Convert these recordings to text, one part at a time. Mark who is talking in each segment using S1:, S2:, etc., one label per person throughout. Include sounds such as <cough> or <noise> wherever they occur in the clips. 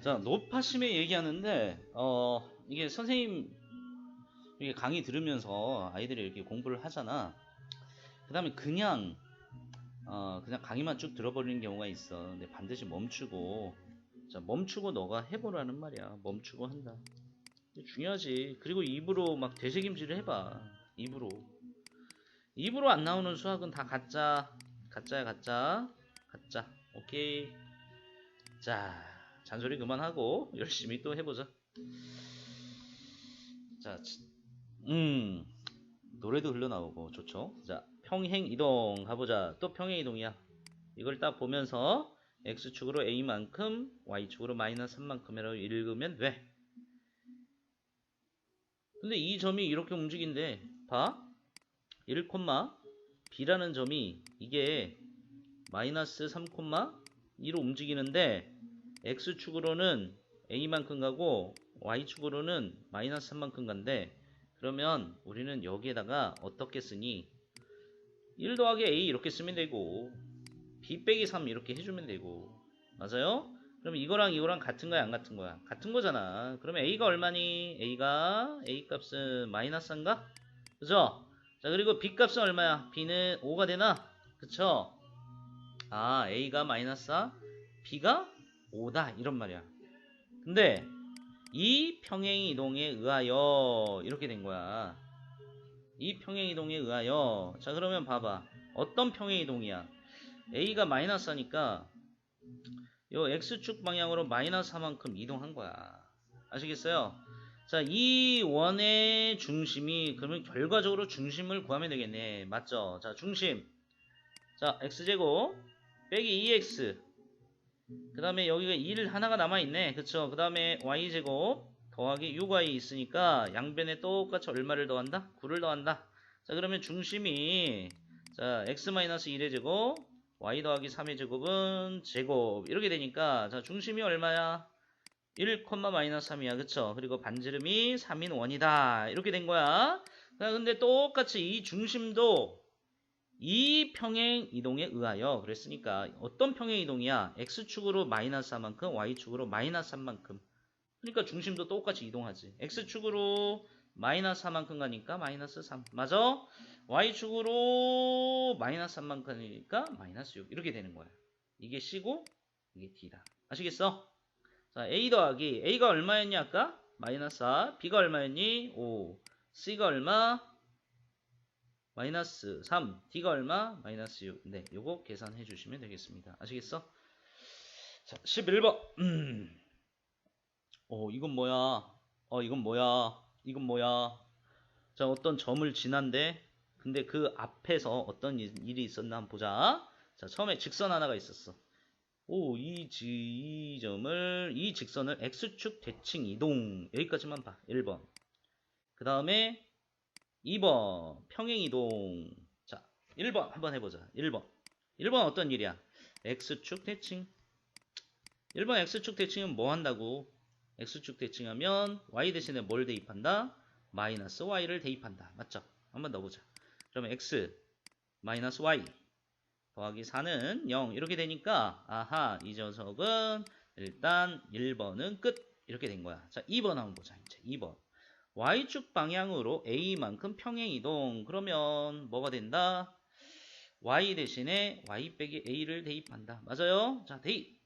S1: 자, 높아심에 얘기하는데, 어, 이게 선생님, 이게 강의 들으면서 아이들이 이렇게 공부를 하잖아. 그 다음에 그냥, 어, 그냥 강의만 쭉 들어버리는 경우가 있어. 근데 반드시 멈추고, 자, 멈추고 너가 해보라는 말이야. 멈추고 한다. 중요하지. 그리고 입으로 막 되새김질을 해봐. 입으로. 입으로 안 나오는 수학은 다 가짜. 가짜야, 가짜. 가짜. 오케이. 자, 잔소리 그만하고 열심히 또 해보자. 자, 치- 음, 노래도 흘러나오고 좋죠. 자, 평행 이동 가보자. 또 평행 이동이야. 이걸 딱 보면서 x축으로 a만큼 y축으로 마이너스 3만큼이라고 읽으면 돼. 근데 이 점이 이렇게 움직인대. 봐. 1, b라는 점이 이게 마이너스 3, 2로 움직이는데 x축으로는 a만큼 가고 y축으로는 마이너스 3만큼 간대. 그러면 우리는 여기에다가 어떻게 쓰니? 1 더하기 a 이렇게 쓰면 되고 b 빼기 3 이렇게 해주면 되고 맞아요? 그럼 이거랑 이거랑 같은 거야 안 같은 거야? 같은 거잖아. 그러면 a가 얼마니? a가 a 값은 마이너스 3가? 그죠? 자 그리고 b 값은 얼마야? b는 5가 되나? 그쵸? 아 a가 마이너스 4 b가 5다 이런 말이야. 근데 이 평행 이동에 의하여 이렇게 된 거야. 이 평행 이동에 의하여 자 그러면 봐봐 어떤 평행 이동이야? a가 마이너스 하니까 요 x축 방향으로 마이너스 4만큼 이동한 거야. 아시겠어요? 자, 이 원의 중심이 그러면 결과적으로 중심을 구하면 되겠네. 맞죠? 자, 중심. 자, x제곱 빼기 2x 그 다음에 여기가 1 하나가 남아있네. 그쵸? 그 다음에 y제곱 더하기 6y 있으니까 양변에 똑같이 얼마를 더한다? 9를 더한다. 자 그러면 중심이 자 x-1의 제곱 y 더하기 3의 제곱은 제곱 이렇게 되니까 자 중심이 얼마야? 1, 마이너스 3이야. 그쵸? 그리고 반지름이 3인 원이다. 이렇게 된 거야. 자, 근데 똑같이 이 중심도 이 평행 이동에 의하여 그랬으니까 어떤 평행 이동이야? x축으로 마이너스 4만큼 y축으로 마이너스 3만큼 그러니까 중심도 똑같이 이동하지 x축으로 마이너스 4만큼 가니까 마이너스 3 맞아? y축으로 마이너스 3만큼 가니까 마이너스 6 이렇게 되는 거야 이게 c고 이게 d다 아시겠어? 자 a 더하기 a가 얼마였니 아까? 마이너스 4 b가 얼마였니? 5 c가 얼마? 마이너스 3, d가 얼마? 마이너스 6. 네, 요거 계산해 주시면 되겠습니다. 아시겠어? 자, 11번. 음. 어, 이건 뭐야? 어, 이건 뭐야? 이건 뭐야? 자, 어떤 점을 지난데, 근데 그 앞에서 어떤 일- 일이 있었나 한번 보자. 자, 처음에 직선 하나가 있었어. 오, 이, 지, 이 점을, 이 직선을 x축 대칭 이동. 여기까지만 봐. 1번. 그 다음에 2번 평행이동. 자 1번 한번 해보자. 1번. 1번 어떤 일이야? X축 대칭. 1번 x축 대칭은 뭐 한다고? X축 대칭하면 y 대신에 뭘 대입한다? 마이너스 y를 대입한다. 맞죠? 한번 넣어보자. 그러면 x 마이너스 y 더하기 4는 0 이렇게 되니까 아하 이 녀석은 일단 1번은 끝. 이렇게 된 거야. 자 2번 한번 보자 이제. 2번 y축 방향으로 a만큼 평행 이동 그러면 뭐가 된다? y 대신에 y 빼기 a를 대입한다. 맞아요? 자 대입.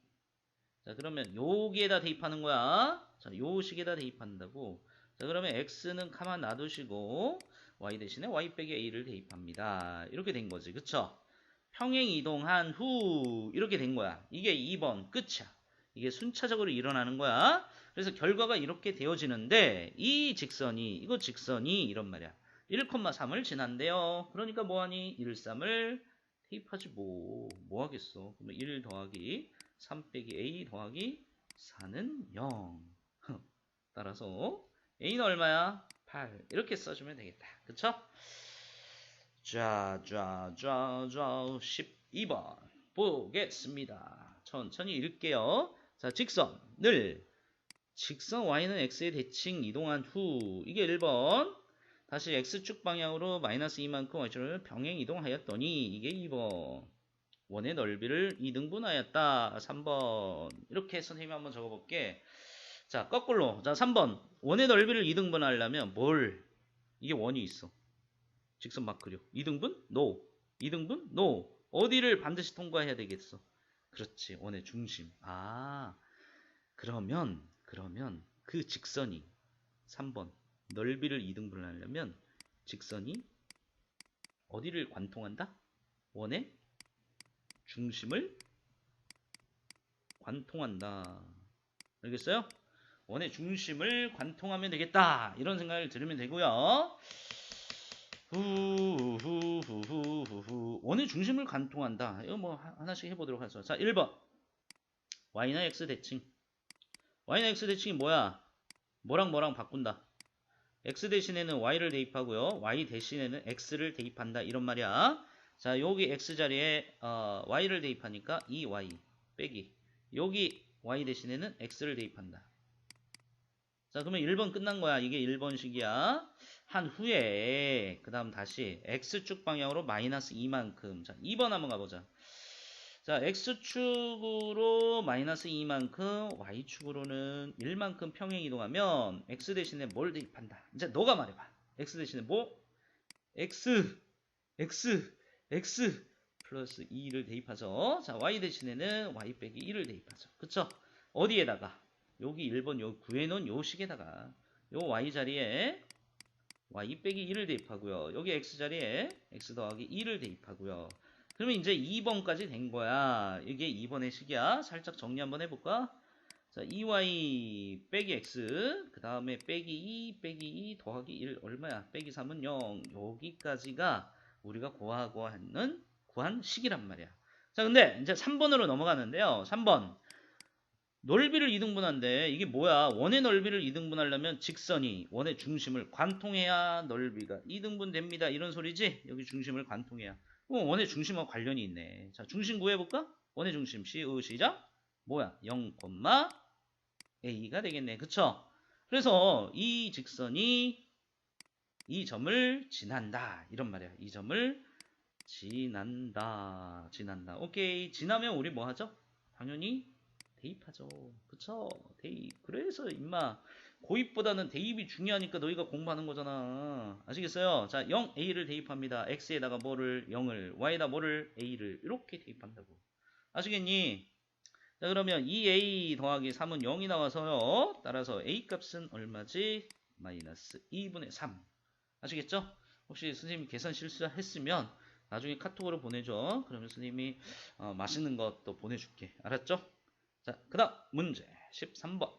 S1: 자 그러면 여기에다 대입하는 거야. 자 요 식에다 대입한다고. 자 그러면 x는 가만 놔두시고 y 대신에 y 빼기 a를 대입합니다. 이렇게 된 거지. 그쵸? 평행 이동한 후 이렇게 된 거야. 이게 2번 끝이야. 이게 순차적으로 일어나는 거야. 그래서 결과가 이렇게 되어지는데 이 직선이 이거 직선이 이런 말이야. 1,3을 지난대요. 그러니까 뭐하니? 1, 3을 대입하지 뭐. 뭐 하겠어. 그러면 1 더하기 3 빼기 a 더하기 4는 0. 따라서 a는 얼마야? 8. 이렇게 써주면 되겠다. 그쵸? 자, 12번 보겠습니다. 천천히 읽을게요. 자, 직선을 직선 y는 x의 대칭 이동한 후 이게 1번 다시 x축 방향으로 마이너스 2만큼 y축을 병행 이동하였더니 이게 2번 원의 넓이를 2등분하였다. 3번. 이렇게 선생님이 한번 적어볼게. 자, 거꾸로. 자, 3번. 원의 넓이를 2등분하려면 뭘? 이게 원이 있어. 직선 막 그려. 2등분? No. 2등분? No. 어디를 반드시 통과해야 되겠어? 그렇지. 원의 중심. 아. 그러면, 그러면 그 직선이 3번. 넓이를 2등분을 하려면 직선이 어디를 관통한다? 원의 중심을 관통한다. 알겠어요? 원의 중심을 관통하면 되겠다. 이런 생각을 들으면 되고요. 후후 후후후 원의 중심을 관통한다. 이거 뭐 하- 하나씩 해보도록 하죠. 자, 1번 y나 x 대칭. y나 x 대칭이 뭐야? 뭐랑 뭐랑 바꾼다. x 대신에는 y를 대입하고요. y 대신에는 x를 대입한다. 이런 말이야. 자, 여기 x 자리에 어, y를 대입하니까 2y 빼기. 여기 y 대신에는 x를 대입한다. 자, 그러면 1번 끝난 거야. 이게 1번식이야. 한 후에 그 다음 다시 x축 방향으로 마이너스 2만큼. 자, 2번 한번 가보자. 자, x축으로 마이너스 2만큼, y축으로는 1만큼 평행 이동하면 x 대신에 뭘 대입한다. 이제 너가 말해봐. x 대신에 뭐? x, x, x 플러스 2를 대입하죠. 자, y 대신에는 y 빼기 1을 대입하죠. 그쵸? 어디에다가? 여기 1번 요 구해놓은 요 식에다가 요 y 자리에 y 빼기 1을 대입하고요. 여기 x 자리에 x 더하기 2를 대입하고요. 그러면 이제 2번까지 된 거야. 이게 2번의 식이야. 살짝 정리 한번 해볼까? 자, 2y 빼기 x, 그 다음에 빼기 2, 빼기 2 더하기 1 얼마야? 빼기 3은 0. 여기까지가 우리가 구하고 하는 구한 식이란 말이야. 자, 근데 이제 3번으로 넘어가는데요. 3번. 넓이를 이등분한데 이게 뭐야? 원의 넓이를 이등분하려면 직선이 원의 중심을 관통해야 넓이가 이등분 됩니다. 이런 소리지? 여기 중심을 관통해야. 어, 원의 중심과 관련이 있네. 자, 중심 구해볼까? 원의 중심 시, 으, 시작. 뭐야? 0, A가 되겠네. 그쵸? 그래서 이 직선이 이 점을 지난다. 이런 말이야. 이 점을 지난다. 지난다. 오케이. 지나면 우리 뭐 하죠? 당연히 대입하죠. 그쵸? 대입. 그래서 임마 고입보다는 대입이 중요하니까 너희가 공부하는 거잖아. 아시겠어요? 자, 0a를 대입합니다. x에다가 뭐를 0을, y에다 뭐를 a를 이렇게 대입한다고. 아시겠니? 자, 그러면 2a 더하기 3은 0이 나와서요. 따라서 a 값은 얼마지? 마이너스 2분의 3. 아시겠죠? 혹시 선생님이 계산 실수했으면 나중에 카톡으로 보내줘. 그러면 선생님이 어, 맛있는 것도 보내줄게. 알았죠? 자, 그 다음 문제 13번.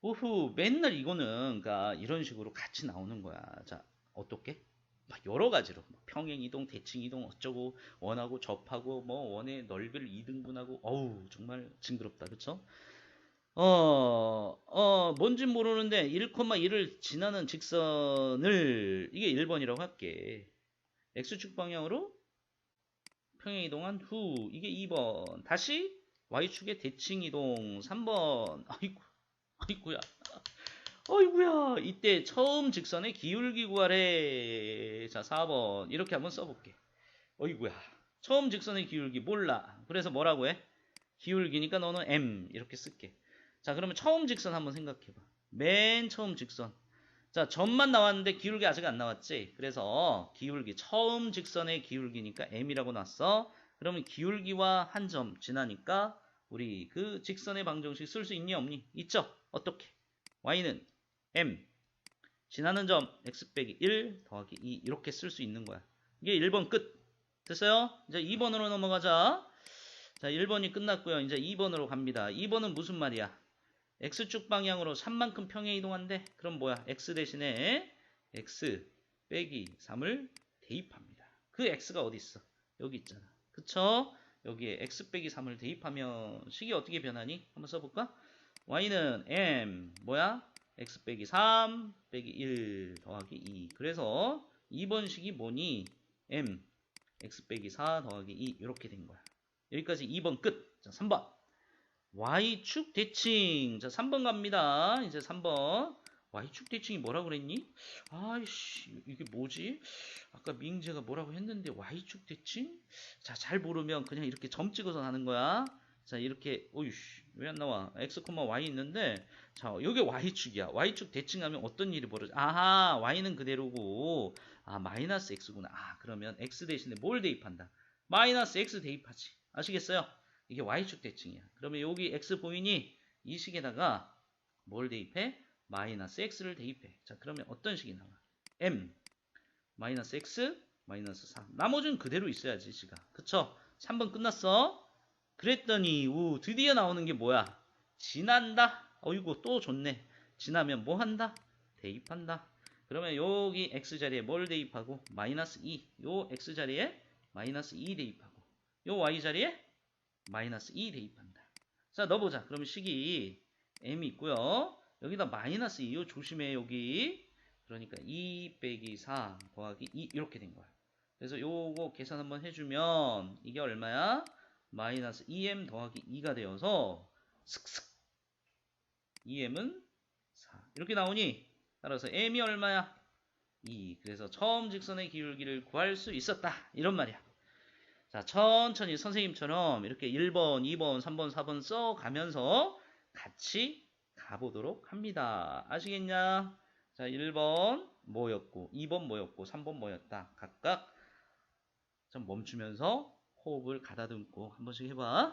S1: 우후, 맨날 이거는 그러니까 이런 식으로 같이 나오는 거야. 자, 어떻게? 막 여러 가지로 뭐 평행 이동, 대칭 이동 어쩌고 원하고 접하고 뭐 원의 넓이를 이등분하고 어우 정말 징그럽다. 그쵸? 어, 어, 뭔진 모르는데 1,1을 지나는 직선을 이게 1번이라고 할게. x축 방향으로 평행 이동한 후 이게 2번. 다시 y축의 대칭 이동 3번. <laughs> 아이고. 아이고야. 아이고야. 이때 처음 직선의 기울기 구하래. 자, 4번. 이렇게 한번 써볼게. 어이구야. 처음 직선의 기울기 몰라. 그래서 뭐라고 해? 기울기니까 너는 m 이렇게 쓸게. 자, 그러면 처음 직선 한번 생각해봐. 맨 처음 직선. 자, 점만 나왔는데 기울기 아직 안 나왔지? 그래서 기울기, 처음 직선의 기울기니까 m이라고 놨어. 그러면 기울기와 한 점 지나니까 우리 그 직선의 방정식 쓸 수 있니 없니? 있죠? 어떻게? y는 m 지나는 점 x 빼기 1 더하기 2 이렇게 쓸 수 있는 거야. 이게 1번 끝. 됐어요? 이제 2번으로 넘어가자. 자, 1번이 끝났고요. 이제 2번으로 갑니다. 2번은 무슨 말이야? X축 방향으로 3만큼 평행 이동한대. 그럼 뭐야? x 대신에 x 빼기 3을 대입합니다. 그 x가 어디 있어? 여기 있잖아. 그쵸? 여기에 x 빼기 3을 대입하면 식이 어떻게 변하니? 한번 써볼까? y는 m 뭐야? x 빼기 3 빼기 1 더하기 2 그래서 2번 식이 뭐니? m x 빼기 4 더하기 2 이렇게 된 거야. 여기까지 2번 끝. 자, 3번. Y축 대칭. 자, 3번 갑니다. 이제 3번. y축 대칭이 뭐라고 그랬니? 아이씨 이게 뭐지? 아까 민재가 뭐라고 했는데 y축 대칭? 자 잘 모르면 그냥 이렇게 점 찍어서 하는 거야. 자 이렇게 오이씨 왜 안 나와? x, y 있는데 자 여기 y축이야. y축 대칭하면 어떤 일이 벌어져? 아하 y는 그대로고 아 마이너스 x구나. 아 그러면 x 대신에 뭘 대입한다? 마이너스 x 대입하지. 아시겠어요? 이게 y축 대칭이야. 그러면 여기 x 보이니? 이 식에다가 뭘 대입해? 마이너스 x를 대입해. 자, 그러면 어떤 식이 나와? m 마이너스 x 마이너스 4. 나머지는 그대로 있어야지, 시가. 그쵸? 3번 끝났어. 그랬더니 우 드디어 나오는 게 뭐야? 지난다. 어이구 또 좋네. 지나면 뭐 한다? 대입한다. 그러면 여기 x 자리에 뭘 대입하고 마이너스 2. 요 x 자리에 마이너스 2 대입하고 요 y 자리에 마이너스 2 대입한다. 자, 넣어보자. 그러면 식이 m이 있고요. 여기다 마이너스 2. 요 조심해, 여기. 그러니까 2 빼기 4 더하기 2 이렇게 된 거야. 그래서 요거 계산 한번 해주면 이게 얼마야? 마이너스 2m 더하기 2가 되어서 슥슥 2m은 4 이렇게 나오니 따라서 m이 얼마야? 2 그래서 처음 직선의 기울기를 구할 수 있었다 이런 말이야. 자, 천천히 선생님처럼 이렇게 1번, 2번, 3번, 4번 써 가면서 같이 가보도록 합니다. 아시겠냐? 자, 1번 뭐였고, 2번 뭐였고, 3번 뭐였다. 각각 좀 멈추면서 호흡을 가다듬고 한 번씩 해봐.